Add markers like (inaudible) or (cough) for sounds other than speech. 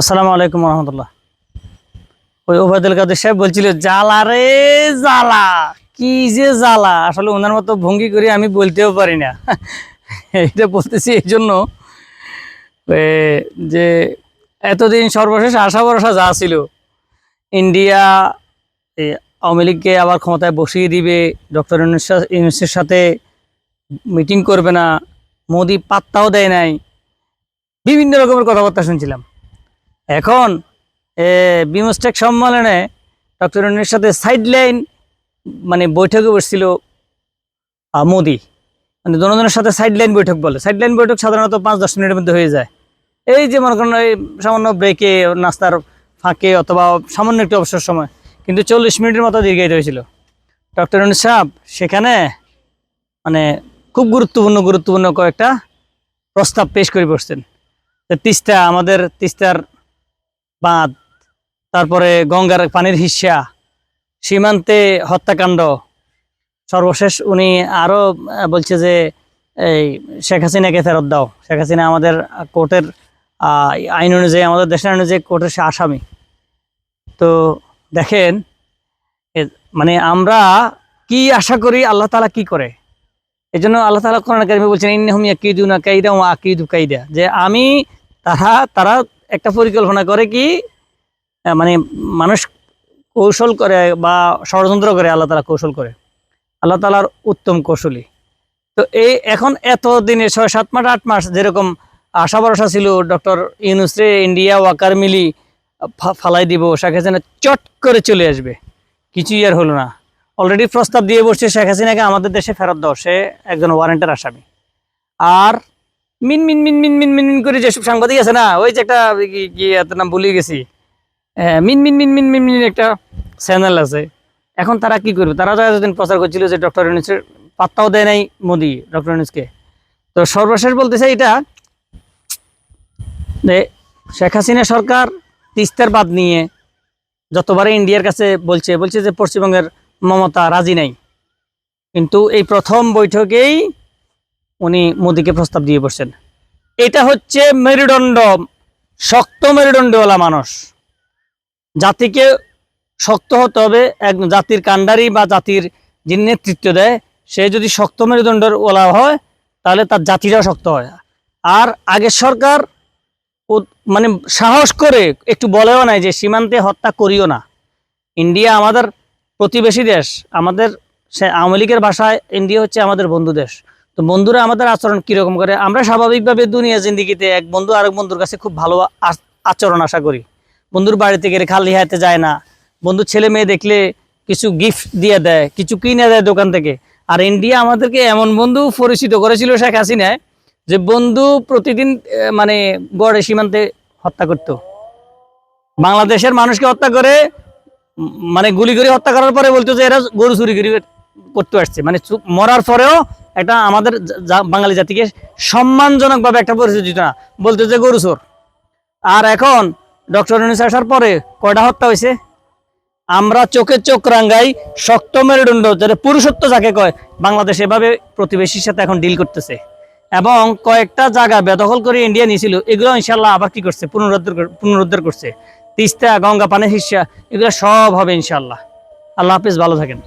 আসসালামু আলাইকুম রহমতুল্লাহ। ওই ওবায়দুল কাদের সাহেব বলছিল, জ্বালা রে জ্বালা, কি যে জ্বালা, আসলে ওনার মতো ভঙ্গি করে আমি বলতেও পারি না। (laughs) এইটা বলতেছি এই জন্য যে এতদিন সর্বশেষ আশা ভরসা যা ছিল, ইন্ডিয়া আওয়ামী লীগকে আবার ক্ষমতায় বসিয়ে দিবে, ডক্টর ইউনুসের সাথে মিটিং করবে না, মোদি পাত্তাও দেয় নাই, বিভিন্ন রকমের কথাবার্তা শুনছিলাম। এখন বিমস্টেক সম্মেলনে ডক্টর ইউনুসের সাথে সাইডলাইন মানে বৈঠকে বসছিল মোদি। মানে জনজনের সাথে সাইডলাইন বৈঠক বলে। সাইডলাইন বৈঠক সাধারণত পাঁচ দশ মিনিটের মধ্যে হয়ে যায়। এই যে মনে করেন এই সামান্য ব্রেকে নাস্তার ফাঁকে অথবা সামান্য একটু অবসর সময়, কিন্তু চল্লিশ মিনিটের মতো দীর্ঘায়িত হয়েছিল। ডক্টর ইউনুস সাহেব, সেখানে মানে খুব গুরুত্বপূর্ণ গুরুত্বপূর্ণ কয়েকটা প্রস্তাব পেশ করে বসছেন। তিস্তা, আমাদের তিস্তার বাঁধ, তারপরে গঙ্গার পানির হিস্যা, সীমান্তে হত্যাকাণ্ড। সর্বশেষ উনি আরও বলছে যে, এই শেখ হাসিনাকে ফেরত দাও। শেখ হাসিনা আমাদের কোর্টের আইন অনুযায়ী, আমাদের দেশের অনুযায়ী কোর্টের সে আসামি। তো দেখেন মানে আমরা কি আশা করি, আল্লাহ তালা কি করে? এই জন্য আল্লাহ তালা কোরআন কারিমে বলছেন, ইন্নাহুম ইয়াকিদুনা কাইদা ওয়া আকিদু কাইদা। যে আমি, তারা তারা একটা পরিকল্পনা করে কি মানে মানুষ কৌশল করে বা ষড়যন্ত্র করে আল্লাহ তালা কৌশল করে। আল্লাহ তালার উত্তম কৌশলী। তো এই এখন এত দিনে ছয়, সাত মাস, আট মাস যেরকম আশা ভরসা ছিল, ডক্টর ইউনুসরে ইন্ডিয়া ওয়াকার মিলি ফালাই দিব, শেখ হাসিনা চট করে চলে আসবে। কিছুই আর হলো না। অলরেডি প্রস্তাব দিয়ে বসছে, শেখ হাসিনাকে আমাদের দেশে ফেরত দাও, সে একজন ওয়ারেন্টের আসামি। আর মিন মিন মিন মিন মিন মিন মিন করে যেসব সাংবাদিক আছে না ওই যে একটা কি- এত নাম ভুলে গেছি। আহ, মিন মিন মিন মিন মিন মিন একটা চ্যানেল আছে। এখন তারা কি করবে? তারা তো এতদিন প্রচার করছিল যে ডক্টর ইউনুসের পাত্তাও দেয় নাই মোদি ডক্টর ইউনুসকে তো সর্বশেষ বলতেছে এটা যে শেখ হাসিনা সরকার তিস্তার বাদ নিয়ে যতবারে ইন্ডিয়ার কাছে বলছে বলছে যে পশ্চিমবঙ্গের মমতা রাজি নাই। কিন্তু এই প্রথম বৈঠকেই উনি মোদিকে প্রস্তাব দিয়ে বসছেন। এটা হচ্ছে মেরুদণ্ড, শক্ত মেরুদণ্ডওয়ালা মানুষ। জাতিকে শক্ত হতে হবে, এক জাতির কাণ্ডারি বা জাতির যিনি নেতৃত্ব দেয়, সে যদি শক্ত মেরুদণ্ডের ওলা হয়, তাহলে তার জাতিটাও শক্ত হয়। আর আগের সরকার মানে সাহস করে একটু বলেও নাই যে সীমান্তে হত্যা করিও না। ইন্ডিয়া আমাদের প্রতিবেশী দেশ, আমাদের সে আওয়ামী লীগের ভাষায়, ইন্ডিয়া হচ্ছে আমাদের বন্ধু দেশ। তো বন্ধুরা, আমাদের আচরণ কীরকম করে? আমরা স্বাভাবিকভাবে দুনিয়া জিন্দিগিতে এক বন্ধু আরেক বন্ধুর কাছে খুব ভালো আচরণ আশা করি। বন্ধুর বাড়িতে গেলে খালি হাতে যায় না। বন্ধু ছেলে মেয়ে দেখলে কিছু গিফট দিয়ে দেয়, কিছু কিনে দেয় দোকান থেকে। আর ইন্ডিয়া আমাদেরকে এমন বন্ধু পরিচিত করেছিল শেখ হাসিনায় যে বন্ধু প্রতিদিন মানে গড়ে সীমান্তে হত্যা করত। বাংলাদেশের মানুষকে হত্যা করে মানে গুলি করে হত্যা করার পরে বলতো যে এরা গরু চুরি করে করতে আসছে। মানে মরার পরেও একটা আমাদের বাঙালি জাতিকে সম্মানজনকভাবে একটা পরিচয় দিত না। বলতো যে গরু চোর। আর এখন ডক্টর ইউনুস আসার পরে কয়টা হত্যা হয়েছে? আমরা চোখে চোখ রাঙ্গাই শক্ত মেরুদণ্ড যেটা পুরুষত্ব যাকে কয়, বাংলাদেশ এভাবে প্রতিবেশীর সাথে এখন ডিল করতেছে। এবং কয়েকটা জায়গা বেদখল করে ইন্ডিয়া নিয়েছিল, এগুলো ইনশাল্লাহ আবার কি করছে? পুনরুদ্ধার পুনরুদ্ধার করছে। তিস্তা, গঙ্গা, পানের হিস্সা এগুলো সব হবে ইনশাল্লাহ আল্লাহ হাফিজ, ভালো থাকেন।